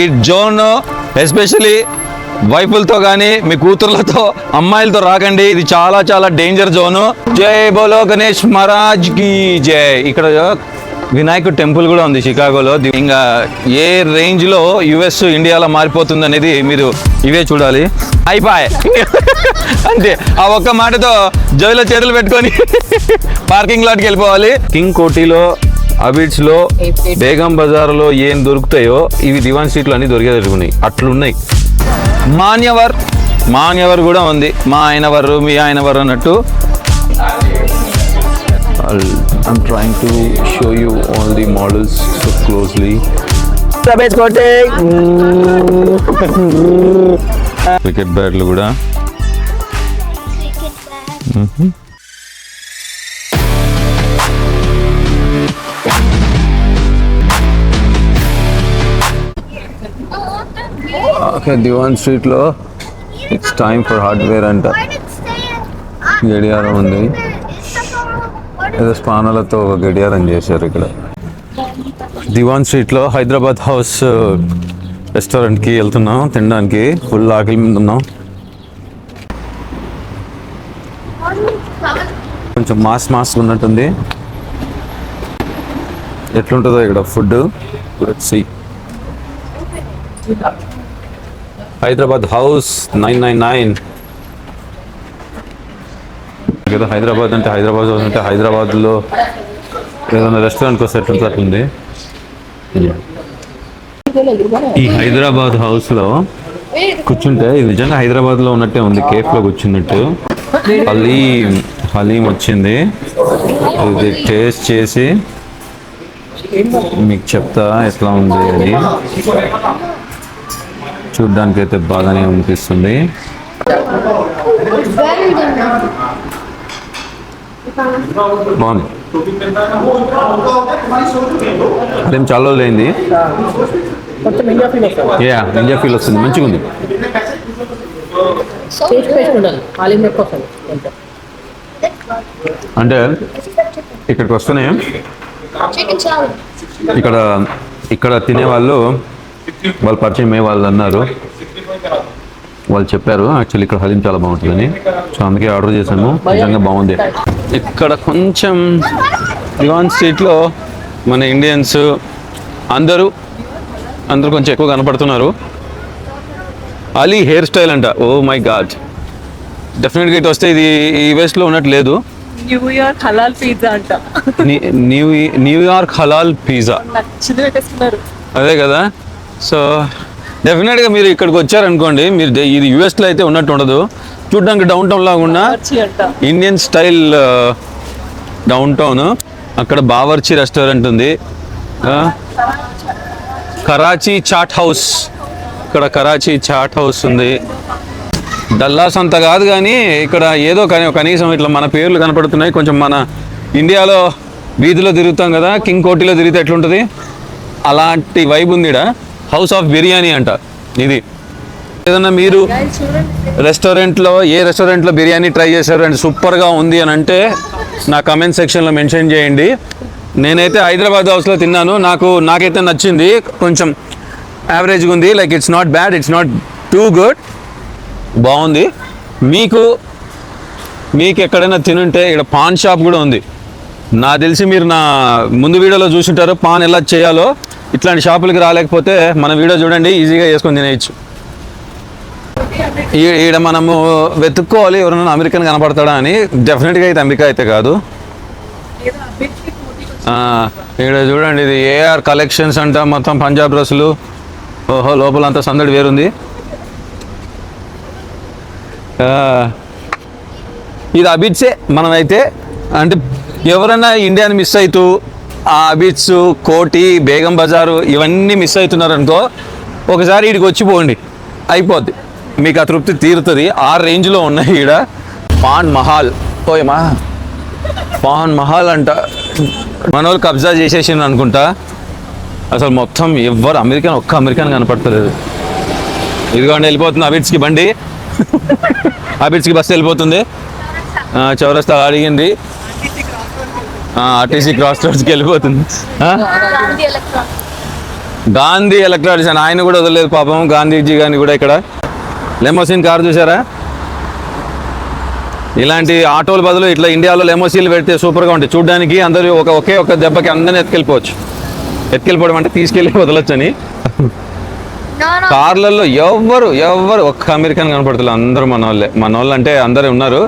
ఈ zone especially వైఫులతో కానీ మీ కూతుర్లతో అమ్మాయిలతో రాకండి. ఇది చాలా చాలా డేంజర్ జోను. జై బోలో గణేష్ మహారాజ్కి జై. ఇక్కడ వినాయకుడు టెంపుల్ కూడా ఉంది షికాగోలో ఇంకా ఏ రేంజ్లో యుఎస్ ఇండియాలో మారిపోతుంది అనేది మీరు ఇవే చూడాలి. అయిపోయి అంతే. ఆ ఒక్క మాటతో జైలో చేతులు పెట్టుకొని పార్కింగ్ లాట్కి వెళ్ళిపోవాలి. కింగ్ కోటిలో అబిడ్స్లో బేగం బజార్లో ఏం దొరుకుతాయో ఇవి దివాన్ స్ట్రీట్లో అన్ని దొరికే దొరుకున్నాయి అట్లున్నాయి. మాన్యవర్ మాన్యవర్ కూడా ఉంది. మా ఆయనవరు మీ ఆయనవరు అన్నట్టు. I'm trying to show you all the models so closely. Cricket బ్యాట్లు కూడా. ఓకే దివాన్ స్ట్రీట్లో ఇట్స్ టైమ్ ఫర్ హార్డ్వేర్ అంట గడియారం ఉంది. ఏదో స్పానాలతో ఒక గడియారం చేశారు ఇక్కడ. దివాన్ స్ట్రీట్లో హైదరాబాద్ హౌస్ రెస్టారెంట్కి వెళ్తున్నాం తినడానికి. ఫుల్ ఆకలి మీద ఉన్నాం. కొంచెం మాస్ మాస్ ఉన్నట్టుంది. ఎట్లుంటుందో ఇక్కడ food see Hyderabad house nine nine nine. ఏదో హైదరాబాద్ అంటే హైదరాబాద్ హౌస్ అంటే హైదరాబాద్లో ఏదైనా రెస్టారెంట్కి వస్తే ఎట్లుంటుంది అట్లుంది. ఈ హైదరాబాద్ హౌస్లో కూర్చుంటే ఇది నిజంగా హైదరాబాద్లో ఉన్నట్టే ఉంది కేఫ్లో కూర్చున్నట్టు. హలీం హలీం వచ్చింది. ఇది టేస్ట్ చేసి మీకు చెప్తా ఎట్లా ఉంది అని. చూడ్డానికి అయితే బాగానే అనిపిస్తుంది. బాగుంది. అదేం చాలా రోజులు అయింది మొత్తం ఇండియా ఫీల్ వస్తుంది. యా ఇండియా ఫీల్ వస్తుంది మంచిగా ఉంది. అంటే ఇక్కడికి వస్తేనే. ఇక్కడ ఇక్కడ తినేవాళ్ళు వాళ్ళు పరిచయం అయ్యే వాళ్ళు అన్నారు. వాళ్ళు చెప్పారు యాక్చువల్లీ ఇక్కడ హలీం చాలా బాగుంటుందని. సో అందుకే ఆర్డర్ చేశాను. నిజంగా బాగుంది. ఇక్కడ కొంచెం దివాన్ స్ట్రీట్లో మన ఇండియన్స్ అందరూ అందరూ కొంచెం ఎక్కువ కనపడుతున్నారు. అలీ హెయిర్ స్టైల్ అంట. Oh my god. డెఫినెట్గా ఇటు వస్తే ఇది ఈ వెస్ట్లో ఉన్నట్టు లేదు. న్యూయార్క్ హలాల్ పిజ్జా అంట. New York halal pizza. అదే కదా? సో డెఫినెట్గా మీరు ఇక్కడికి వచ్చారనుకోండి మీరు ఇది యూఎస్లో అయితే ఉన్నట్టు ఉండదు. చూడడానికి డౌన్ టౌన్ లాగా ఉన్న ఇండియన్ స్టైల్ డౌన్ టౌన్ అక్కడ బావర్చి రెస్టారెంట్ ఉంది. కరాచీ చాట్ హౌస్ ఇక్కడ కరాచీ చాట్ హౌస్ ఉంది. డల్లాస్ అంత కాదు కానీ ఇక్కడ ఏదో కానీ కనీసం ఇట్లా మన పేర్లు కనపడుతున్నాయి. కొంచెం మన ఇండియాలో వీధిలో తిరుగుతాం కదా కింగ్ కోటిలో తిరిగితే ఎట్లుంటుంది? అలాంటి వైబ్ ఉంది ఈడ. హౌస్ ఆఫ్ బిర్యానీ అంట. ఇది. ఏదన్నా మీరు రెస్టారెంట్లో ఏ రెస్టారెంట్లో బిర్యానీ ట్రై చేశారు అండ్ సూపర్గా ఉంది అని అంటే నా కమెంట్ సెక్షన్లో మెన్షన్ చేయండి. నేనైతే హైదరాబాద్ హౌస్లో తిన్నాను. నాకు నాకైతే నచ్చింది. కొంచెం యావరేజ్గా ఉంది. Like it's not bad it's not too good బాగుంది. మీకు మీకు ఎక్కడైనా తినుంటే ఇక్కడ పాన్ షాప్ కూడా ఉంది. నా తెలిసి మీరు నా ముందు వీడియోలో చూసుంటారు. పాన్ ఎలా చేయాలో. ఇట్లాంటి షాపులకి రాలేకపోతే మన వీడియో చూడండి ఈజీగా వేసుకొని తినేయచ్చు. ఈ- ఈడ మనము వెతుక్కోవాలి ఎవరైనా అమెరికన్ కనపడతాడా అని. డెఫినెట్గా అయితే అమెరికా అయితే కాదు. ఈడ చూడండి ఇది ఏఆర్ కలెక్షన్స్ అంట మొత్తం పంజాబ్ డ్రెస్సులు. ఓహో లోపల అంతా సందడి వేరుంది. ఇది అబిట్సే మనమైతే. అంటే ఎవరైనా ఇండియాని మిస్ అవుతూ ఆ అబిట్స్ కోటి బేగం బజారు ఇవన్నీ మిస్ అవుతున్నారు అనుకో ఒకసారి వీడికి వచ్చిపోండి అయిపోద్ది. మీకు ఆ తృప్తి తీరుతుంది. ఆ రేంజ్లో ఉన్నాయి ఈడ పాన్ మహాల్. ఓయమా పాన్ మహాల్ అంట. మన కబ్జా చేసేసిండు అనుకుంటా. అసలు మొత్తం ఎవ్వరు అమెరికన్ ఒక్క అమెరికన్ కనపడతలేదు. ఇదిగోండి వెళ్ళిపోతుంది. అబిట్స్కి బండి. అబిట్స్కి బస్సు వెళ్ళిపోతుంది. చౌరస్తా అడిగింది. ఆర్టీసీ క్రాస్ రోడ్స్కి వెళ్ళిపోతుంది. గాంధీ ఎలక్ట్రానిక్స్ అని ఆయన కూడా వదలలేదు పాపం. గాంధీజీ గారిని కూడా ఇక్కడ. లెమోసిన్ కార్ చూసారా? ఇలాంటి ఆటోల బదులు ఇట్లా ఇండియాలో లెమోసీలు పెడితే సూపర్గా ఉంటాయి. చూడడానికి అందరూ ఒక ఒకే ఒక దెబ్బకి అందరిని ఎత్తుకెళ్ళిపోవచ్చు. ఎత్తుకెళ్ళిపోవడం అంటే తీసుకెళ్ళి వదలొచ్చని. కార్లలో ఎవ్వరు ఎవ్వరు ఒక్క అమెరికన్ కనపడుతున్నారు అందరూ మన వాళ్ళే మన వాళ్ళు అంటే అందరూ ఉన్నారు.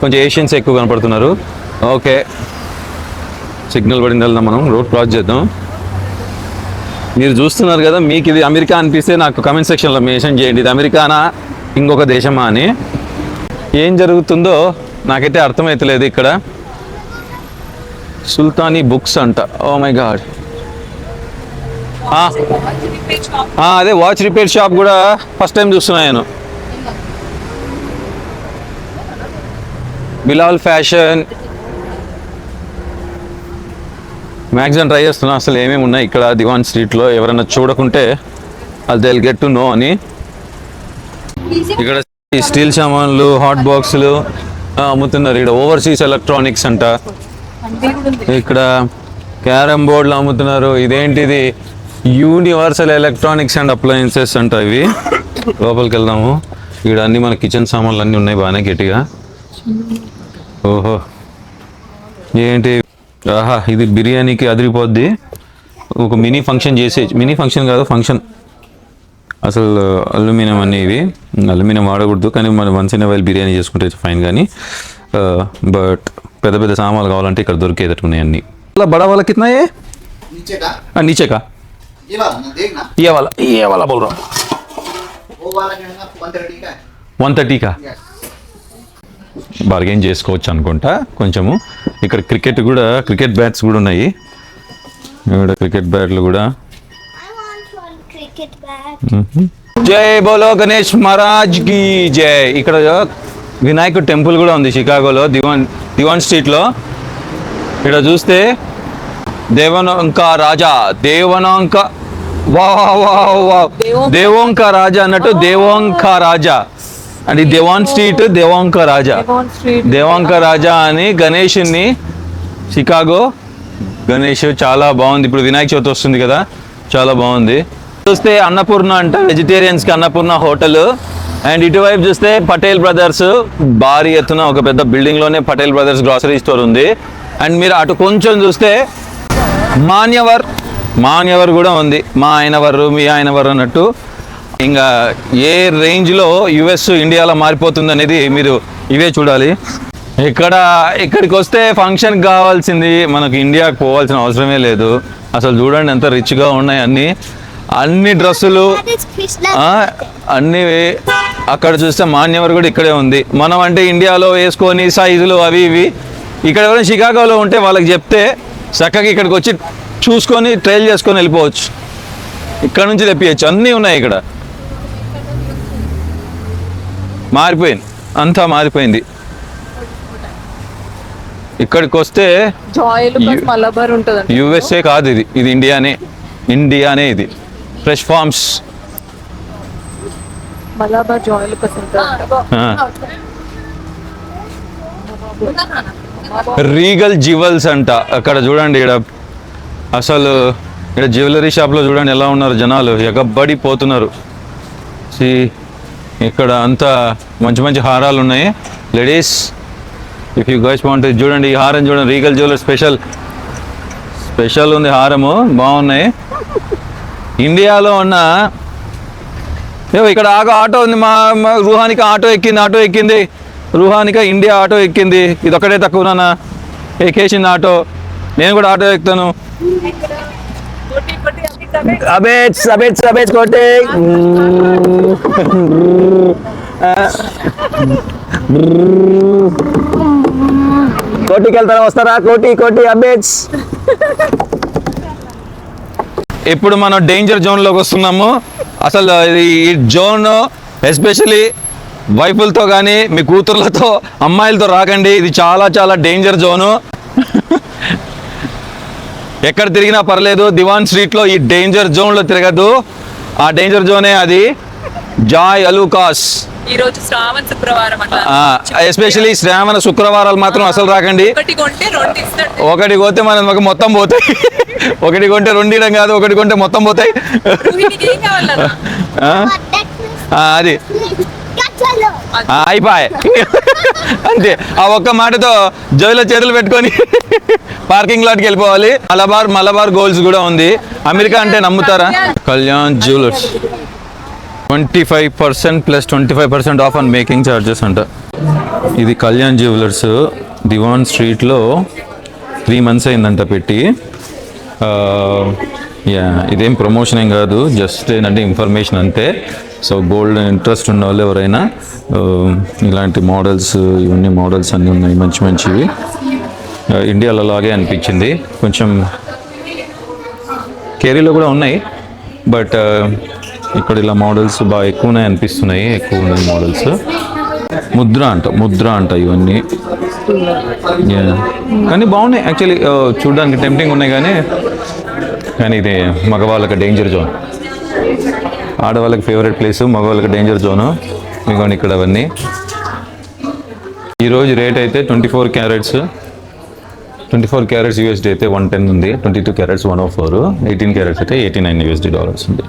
కొంచెం ఏషియన్స్ ఎక్కువ కనపడుతున్నారు. ఓకే సిగ్నల్ పడింది వెళ్దాం మనం రోడ్ క్రాస్ చేద్దాం. మీరు చూస్తున్నారు కదా మీకు ఇది అమెరికా అనిపిస్తే నాకు కమెంట్ సెక్షన్లో మెన్షన్ చేయండి. ఇది అమెరికానా ఇంకొక దేశమా అని. ఏం జరుగుతుందో నాకైతే అర్థమవుతలేదు ఇక్కడ. సుల్తానీ బుక్స్ అంట. ఓ మై గాడ్ అదే వాచ్ రిపేర్ షాప్ కూడా ఫస్ట్ టైం చూస్తున్నా నేను. బిలాల్ ఫ్యాషన్ మ్యాక్సిమం ట్రై చేస్తున్నా. అసలు ఏమేమి ఉన్నాయి? ఇక్కడ దివాన్ స్ట్రీట్లో ఎవరైనా చూడకుంటే అది దెల్ గెట్ టు నో అని. ఇక్కడ స్టీల్ సామాన్లు హాట్ బాక్సులు అమ్ముతున్నారు. ఇక్కడ ఓవర్సీస్ ఎలక్ట్రానిక్స్ అంట. ఇక్కడ క్యారమ్ బోర్డులు అమ్ముతున్నారు. ఇదేంటిది? యూనివర్సల్ ఎలక్ట్రానిక్స్ అండ్ అప్లయన్సెస్ అంట ఇవి. లోపలికి వెళ్దాము. ఇక్కడ అన్ని మన కిచెన్ సామాన్లు అన్నీ ఉన్నాయి బాగానే గట్టిగా. ఓహో. ఏంటి? ఆహా ఇది బిర్యానీకి అదిరిపోద్ది. ఒక మినీ ఫంక్షన్ చేసే మినీ ఫంక్షన్ కాదు ఫంక్షన్. అసలు అల్యూమినియం అనేవి అల్యూమినియం వాడకూడదు కానీ మనం వన్స్ ఇన్ వైల్ బిర్యానీ చేసుకుంటే ఫైన్ కానీ బట్ పెద్ద పెద్ద సామాన్లు కావాలంటే ఇక్కడ దొరికేటట్టు ఉన్నాయి అన్ని. అలా బడా వాళ్ళ కిतना నీచేకా? ఇవాళ ఇవాళ బోల్ नीचे వన్ థర్టీకా బార్గెన్ చేసుకోవచ్చు అనుకుంటా. కొంచెము ఇక్కడ క్రికెట్ కూడా క్రికెట్ బ్యాట్స్ కూడా ఉన్నాయి. ఇక్కడ క్రికెట్ బ్యాట్లు కూడా. జై బోలో గణేష్ మహారాజ్కి జై. ఇక్కడ వినాయకుడు టెంపుల్ కూడా ఉంది షికాగోలో దివాన్ దివాన్ స్ట్రీట్లో. ఇక్కడ చూస్తే దేవనంక రాజా దేవనాంక వా వా వా దేవోంక రాజా అన్నట్టు దేవోంక రాజా. అంటే దేవాన్ స్ట్రీట్ దేవోంక రాజా దేవాంక రాజా అని గణేషుని షికాగో గణేష్ చాలా బాగుంది. ఇప్పుడు వినాయక చవితి వస్తుంది కదా. చాలా బాగుంది. చూస్తే అన్నపూర్ణ అంట వెజిటేరియన్స్కి అన్నపూర్ణ హోటల్. అండ్ ఇటువైపు చూస్తే పటేల్ బ్రదర్స్ భారీ ఎత్తున ఒక పెద్ద బిల్డింగ్లోనే పటేల్ బ్రదర్స్ గ్రాసరీ స్టోర్ ఉంది. అండ్ మీరు అటు కొంచెం చూస్తే మాన్యవర్ మాన్యవర్ కూడా ఉంది. మా ఆయనవరు మీ ఆయనవరు అన్నట్టు. ఇంకా ఏ రేంజ్లో యుఎస్ ఇండియాలో మారిపోతుంది అనేది మీరు ఇవే చూడాలి. ఇక్కడ ఇక్కడికి వస్తే ఫంక్షన్ కావాల్సింది మనకు ఇండియాకి పోవాల్సిన అవసరమే లేదు. అసలు చూడండి ఎంత రిచ్గా ఉన్నాయి అన్ని. అన్ని డ్రెస్సులు అన్నీ అన్ని అక్కడ చూస్తే మాన్యవర్ కూడా ఇక్కడే ఉంది. మనం అంటే ఇండియాలో వేసుకొని సైజులు అవి ఇవి ఇక్కడ ఎవరైనా షికాగోలో ఉంటే వాళ్ళకి చెప్తే చక్కగా ఇక్కడికి వచ్చి చూసుకొని ట్రైల్ చేసుకొని వెళ్ళిపోవచ్చు. ఇక్కడ నుంచి తెప్పించచ్చు అన్నీ ఉన్నాయి ఇక్కడ. మారిపోయింది. అంతా మారిపోయింది. ఇక్కడికి వస్తే యుఎస్ఏ కాదు ఇది. ఇది ఇండియానే ఇండియానే ఇది. ఫ్రెష్ ఫార్మ్స్ రీగల్ జివెల్స్ అంట. అక్కడ చూడండి ఇక్కడ అసలు ఇక్కడ జ్యువెలరీ షాప్లో చూడండి ఎలా ఉన్నారు జనాలు. ఎగబడి పోతున్నారు. సి ఇక్కడ అంతా మంచి మంచి హారాలు ఉన్నాయి. Ladies if you guys want చూడండి ఈ హారం చూడండి రీగల్ జ్యువెలర్ స్పెషల్ స్పెషల్ ఉంది హారము బాగున్నాయి. ఇండియాలో ఉన్న ఏవో ఇక్కడ ఆగో ఆటో ఉంది మా మా రూహానిక ఆటో ఎక్కింది ఆటో ఎక్కింది. రూహానిక ఇండియా ఆటో ఎక్కింది. ఇది ఒకటే తక్కువనా ఎక్కేసింది ఆటో. నేను కూడా ఆటో ఎక్కుతాను. అబేట్స్ అబేట్స్ అబేట్స్ కొట్టే కోటికి వెళ్తారా వస్తారా కోటి కోటి అబేట్స్ ఇప్పుడు మనం డేంజర్ జోన్లోకి వస్తున్నాము. అసలు ఇది ఈ జోన్ ఎస్పెషలీ వైఫులతో కానీ మీ కూతుర్లతో అమ్మాయిలతో రాకండి. ఇది చాలా చాలా డేంజర్ జోను ఎక్కడ తిరిగినా పర్లేదు దివాన్ స్ట్రీట్లో ఈ డేంజర్ జోన్లో తిరగద్దు ఆ డేంజర్ జోనే అది జాయ్ అలూకాస్. శ్రావణ శుక్రవారం ఎస్పెషలీ శ్రావణ శుక్రవారాలు మాత్రం అసలు రాకండి. ఒకటి కొంటే మన మనకు మొత్తం పోతాయి. ఒకటి కొంటే రెండు ఇవ్వడం కాదు ఒకటి కొంటే మొత్తం పోతాయి. అది Gachalo. ఆ, అయిపోయి అంతే. ఆ ఒక్క మాటతో జోయిలో చేతులు పెట్టుకొని పార్కింగ్ లాట్కి వెళ్ళిపోవాలి. మలబార్ మలబార్ గోల్స్ కూడా ఉంది. అమెరికా అంటే నమ్ముతారా? Kalyan jewellers. Twenty five percent plus twenty five percent off on making charges అంట. ఇది కళ్యాణ్ జ్యువెలర్స్ దివాన్ స్ట్రీట్లో త్రీ మంత్స్ అయిందంట పెట్టి. యా ఇదేం ప్రమోషన్ ఏం కాదు. జస్ట్ ఏంటంటే ఇన్ఫర్మేషన్ అంతే. సో గోల్డ్ ఇంట్రెస్ట్ ఉన్న వాళ్ళు ఎవరైనా ఇలాంటి మోడల్స్ ఇవన్నీ మోడల్స్ అన్నీ ఉన్నాయి మంచి మంచివి. ఇండియాలో లాగే అనిపించింది. కొంచెం కేరీలో కూడా ఉన్నాయి. బట్ ఇక్కడ ఇలా మోడల్స్ బాగా ఎక్కువ ఉన్నాయి అనిపిస్తున్నాయి. ఎక్కువ ఉన్నాయి మోడల్స్. ముద్ర అంట ముద్ర అంట ఇవన్నీ. కానీ బాగున్నాయి. యాక్చువల్లీ చూడడానికి టెంప్టింగ్ ఉన్నాయి కానీ కానీ ఇది మగవాళ్ళకి డేంజర్ జోన్ ఆడవాళ్ళకి ఫేవరెట్ ప్లేస్ మగవాళ్ళకి డేంజర్ జోను ఇదిగోండి ఇక్కడ అవన్నీ. ఈరోజు రేట్ అయితే twenty four carats twenty four carats USD అయితే వన్ టెన్ ఉంది. Twenty two carats one O four eighteen carats అయితే ఎయిటీ నైన్ యూఎస్డి డాలర్స్ ఉంది.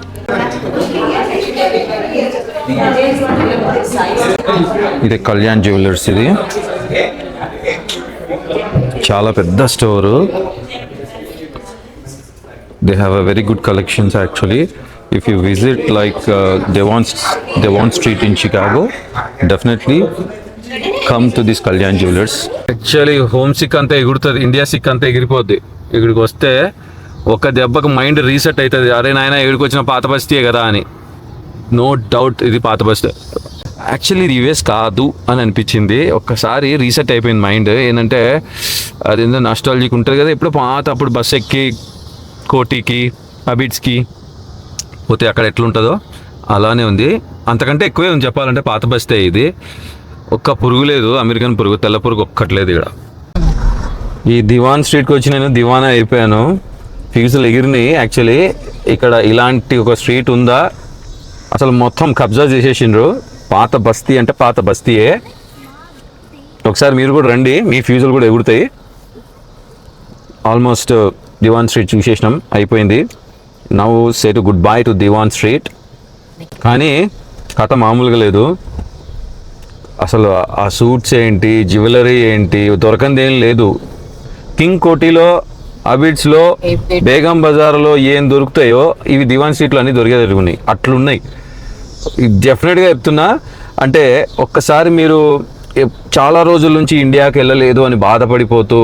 ఇది కళ్యాణ్ జ్యువెలర్స్ ఇది. చాలా పెద్ద store. They have a very good collections actually if you visit like Devon Devon street in Chicago definitely come to this Kalyan jewellers actually home sick అంతా ఎగురుతుంది India sick అంతా ఎగిరిపోద్ది. ఇక్కడికి వస్తే ఒక దెబ్బకు మైండ్ రీసెట్ అవుతుంది అరే నాయన ఇక్కడికి వచ్చిన పాత బస్తీయే కదా అని. నో డౌట్ ఇది పాత బస్తీ. యాక్చువల్లీ ఇది యుఎస్ కాదు అని అనిపించింది. ఒక్కసారి రీసెట్ అయిపోయింది మైండ్ ఏంటంటే అది ఏంటో నాస్టాలజీకి ఉంటుంది కదా. ఎప్పుడు పాత అప్పుడు బస్ ఎక్కి కోటికి అబిట్స్కి. పోతే అక్కడ ఎట్లుంటుందో అలానే ఉంది. అంతకంటే ఎక్కువే ఉంది చెప్పాలంటే పాత బస్తే ఇది. ఒక్క పురుగు లేదు అమెరికన్ పురుగు తెల్ల పురుగు ఒక్కట్లేదు ఇక్కడ. ఈ దివాన్ స్ట్రీట్కి వచ్చి నేను దివానా అయిపోయాను ఫ్యూజులు ఎగిరినాయి. యాక్చువల్లీ ఇక్కడ ఇలాంటి ఒక స్ట్రీట్ ఉందా? అసలు మొత్తం కబ్జా చేసేసిండ్రు. పాత బస్తీ అంటే పాత బస్తీయే. ఒకసారి మీరు కూడా రండి. మీ ఫ్యూజులు కూడా ఎగురుతాయి. ఆల్మోస్ట్ uh, దివాన్ స్ట్రీట్ చూసేసినాం. అయిపోయింది. నవ్వు సేటు good bye to Devon street. కానీ కథ మామూలుగా లేదు. అసలు ఆ సూట్స్ ఏంటి జ్యువెలరీ ఏంటి దొరకంది ఏం లేదు. కింగ్ కోటిలో అబిడ్స్లో బేగం బజార్లో ఏం దొరుకుతాయో ఇవి దివాన్ స్ట్రీట్లో అన్నీ దొరికే దొరుకున్నాయి అట్లున్నాయి డెఫినెట్గా చెప్తున్నా అంటే ఒక్కసారి మీరు చాలా రోజుల నుంచి ఇండియాకి వెళ్ళలేదు అని బాధపడిపోతూ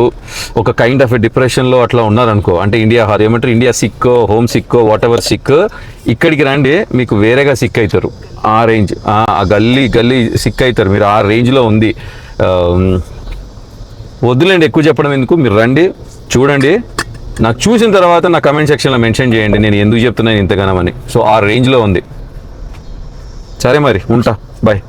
ఒక కైండ్ ఆఫ్ డిప్రెషన్లో అట్లా ఉన్నారనుకో. అంటే ఇండియా హార్ ఏమంటారు? ఇండియా సిక్కో హోమ్ సిక్కో వాట్ ఎవర్ సిక్ ఇక్కడికి రండి మీకు వేరేగా సిక్ అవుతారు ఆ రేంజ్ ఆ గల్లీ గల్లీ సిక్ అవుతారు మీరు ఆ రేంజ్లో ఉంది. వద్దులేండి ఎక్కువ చెప్పడం ఎందుకు? మీరు రండి చూడండి. నాకు చూసిన తర్వాత నా కమెంట్ సెక్షన్లో మెన్షన్ చేయండి. నేను ఎందుకు చెప్తున్నాను ఇంతగానమని. సో ఆ రేంజ్లో ఉంది. సరే మరి ఉంటా. బాయ్